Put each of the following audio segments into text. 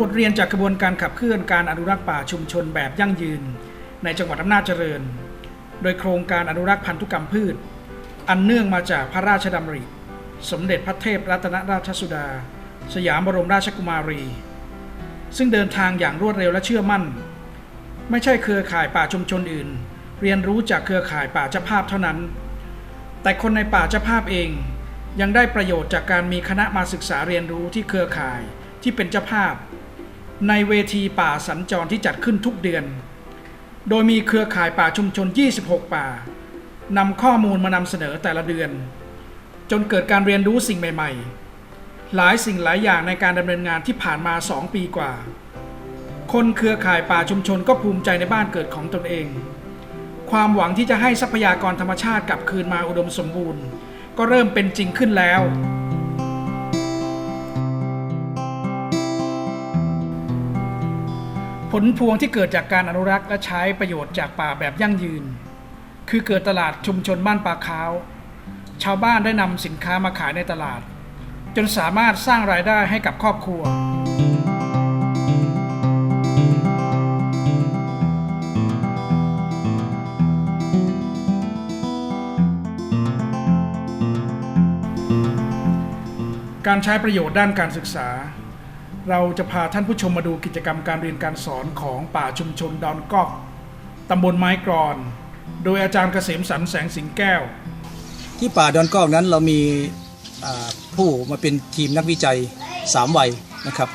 บทเรียนจากกระบวนการขับเคลื่อนการอนุรักษ์ป่าชุมชนแบบยั่งยืน ในจังหวัดอำนาจเจริญ โดยโครงการอนุรักษ์พันธุกรรมพืช อันเนื่องมาจากพระราชดำริ สมเด็จพระเทพรัตนราชสุดา สยามบรมราชกุมารี ซึ่งเดินทางอย่างรวดเร็วและเชื่อมั่น ไม่ใช่เครือข่ายป่าชุมชนอื่น เรียนรู้จากเครือข่ายป่าเจ้าภาพเท่านั้น แต่คนในป่าเจ้าภาพเองยังได้ประโยชน์จากการมีคณะมาศึกษาเรียนรู้ที่เครือข่ายที่เป็นเจ้าภาพ ในเวทีป่าสัญจรที่จัดขึ้นทุกเดือน โดยมีเครือข่ายป่าชุมชน 26 ป่านำข้อมูลมานำเสนอแต่ละเดือน จนเกิดการเรียนรู้สิ่งใหม่ ๆ หลายสิ่งหลายอย่างในการดำเนินงานที่ผ่านมา 2 ปีกว่า คนเครือข่ายป่าชุมชนก็ภูมิใจในบ้านเกิดของตนเอง ความหวังที่จะให้ทรัพยากรธรรมชาติกลับคืนมาอุดมสมบูรณ์ ก็เริ่มเป็นจริงขึ้นแล้ว ผลพวงที่เกิดจากการอนุรักษ์และใช้ประโยชน์จากป่าแบบยั่งยืน คือเกิดตลาดชุมชนบ้านป่าค้าวชาวบ้านได้นำสินค้ามาขายในตลาด จนสามารถสร้างรายได้ให้กับครอบครัว การใช้ประโยชน์ด้านการศึกษา เราจะพาท่านผู้ชมมาดูกิจกรรมการเรียนการสอนของป่าชุมชนดอนกอกตำบลไม้กรอน โดยอาจารย์เกษมสันแสงสิงแก้ว ที่ป่าดอนกอกนั้นเรามีผู้มาเป็นทีมนักวิจัย 3 วัยนะครับ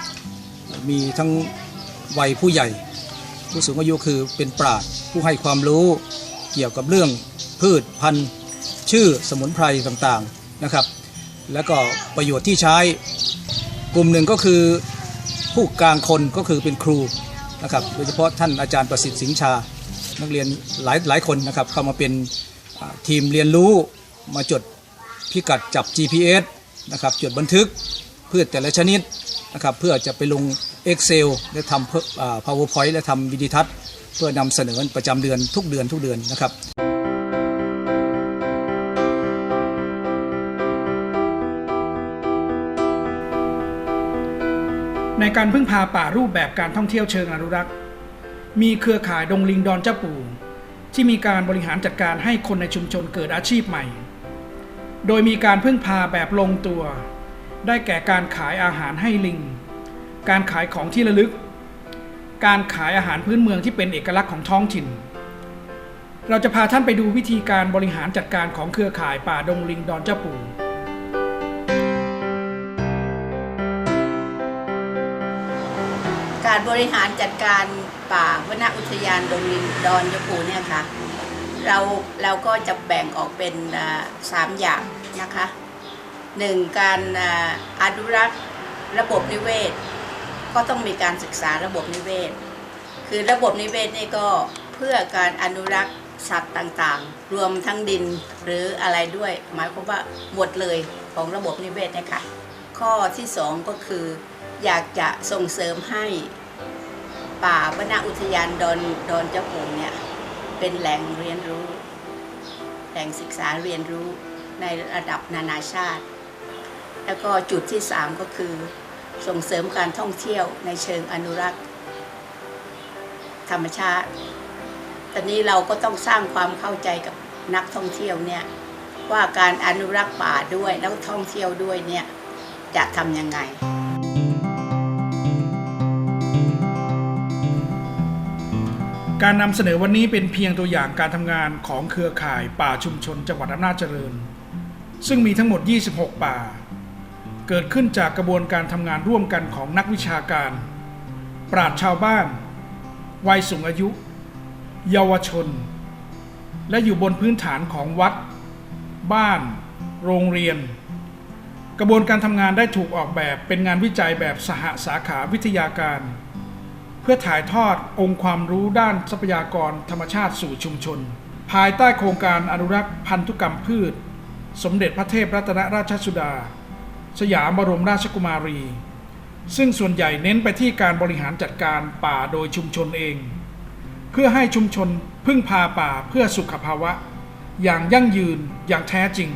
มีทั้งวัยผู้ใหญ่ ผู้สูงอายุคือเป็นปราชญ์ผู้ให้ความรู้เกี่ยวกับเรื่องพืชพันธุ์ ชื่อสมุนไพรต่างๆนะครับ แล้วก็ประโยชน์ที่ใช้กลุ่มหนึ่งก็คือ ผู้กลางคนก็คือเป็นครูนะครับโดยเฉพาะท่านอาจารย์ประสิทธิ์สิงชา นักเรียนหลายหลายคนนะครับเข้ามาเป็นทีมเรียนรู้มาจดพิกัดจับ GPS นะครับจดบันทึกพืชแต่ละชนิดนะครับเพื่อจะไปลง Excel และทำเพิ่มอ่า PowerPoint และทำวิดีทัศน์ เพื่อนำเสนอประจำเดือนทุกเดือนทุกเดือนนะครับ ในการพึ่งพาป่ารูปแบบการท่องเที่ยวเชิงอนุรักษ์ มีเครือข่ายดงลิงดอนเจ้าปู่ที่มีการบริหารจัดการให้คนในชุมชนเกิดอาชีพใหม่ โดยมีการพึ่งพาแบบลงตัว ได้แก่การขายอาหารให้ลิง การขายของที่ระลึก การขายอาหารพื้นเมืองที่เป็นเอกลักษณ์ของท้องถิ่น เราจะพาท่านไปดูวิธีการบริหารจัดการของเครือข่ายป่าดงลิงดอนเจ้าปู่ การบริหารจัดการป่าวนอุทยานดงลิงดอนยปูเนี่ยค่ะเราเราก็จะแบ่งออกเป็นสามอย่างนะคะหนึ่งการอนุรักษ์ระบบนิเวศ ก็ต้องมีการศึกษาระบบนิเวศ คือระบบนิเวศนี่ก็เพื่อการอนุรักษ์สัตว์ต่างๆ รวมทั้งดินหรืออะไรด้วย หมายความว่าหมดเลยของระบบนิเวศเนะคะข้อที่สองก็คืออยากจะส่งเสริมให้ ป่าวนอุทยานดอนดอนเจ้าปู่เนี่ยเป็นแหล่งเรียนรู้ แหล่งศึกษาเรียนรู้ในระดับนานาชาติ แล้วก็จุดที่สามก็คือ ส่งเสริมการท่องเที่ยวในเชิงอนุรักษ์ ธรรมชาติ ตอนนี้เราก็ต้องสร้างความเข้าใจกับนักท่องเที่ยวเนี่ยว่าการอนุรักษ์ป่าด้วยแล้วท่องเที่ยวด้วยเนี่ยจะทำยังไง การนำเสนอวันนี้เป็นเพียงตัวอย่างการทำงานของเครือข่ายป่าชุมชนจังหวัดอำนาจเจริญ ซึ่งมีทั้งหมด 26 ป่า เกิดขึ้นจากกระบวนการทำงานร่วมกันของนักวิชาการ ปราชญ์ชาวบ้าน วัยสูงอายุ เยาวชน และอยู่บนพื้นฐานของวัด บ้าน โรงเรียน กระบวนการทำงานได้ถูกออกแบบเป็นงานวิจัยแบบสหสาขาวิทยาการ เพื่อถ่ายทอดองค์ความรู้ด้านทรัพยากรธรรมชาติสู่ชุมชน ภายใต้โครงการอนุรักษ์พันธุกรรมพืช สมเด็จพระเทพรัตนราชสุดา สยามบรมราชกุมารี ซึ่งส่วนใหญ่เน้นไปที่การบริหารจัดการป่าโดยชุมชนเอง เพื่อให้ชุมชนพึ่งพาป่าเพื่อสุขภาวะ อย่างยั่งยืนอย่างแท้จริง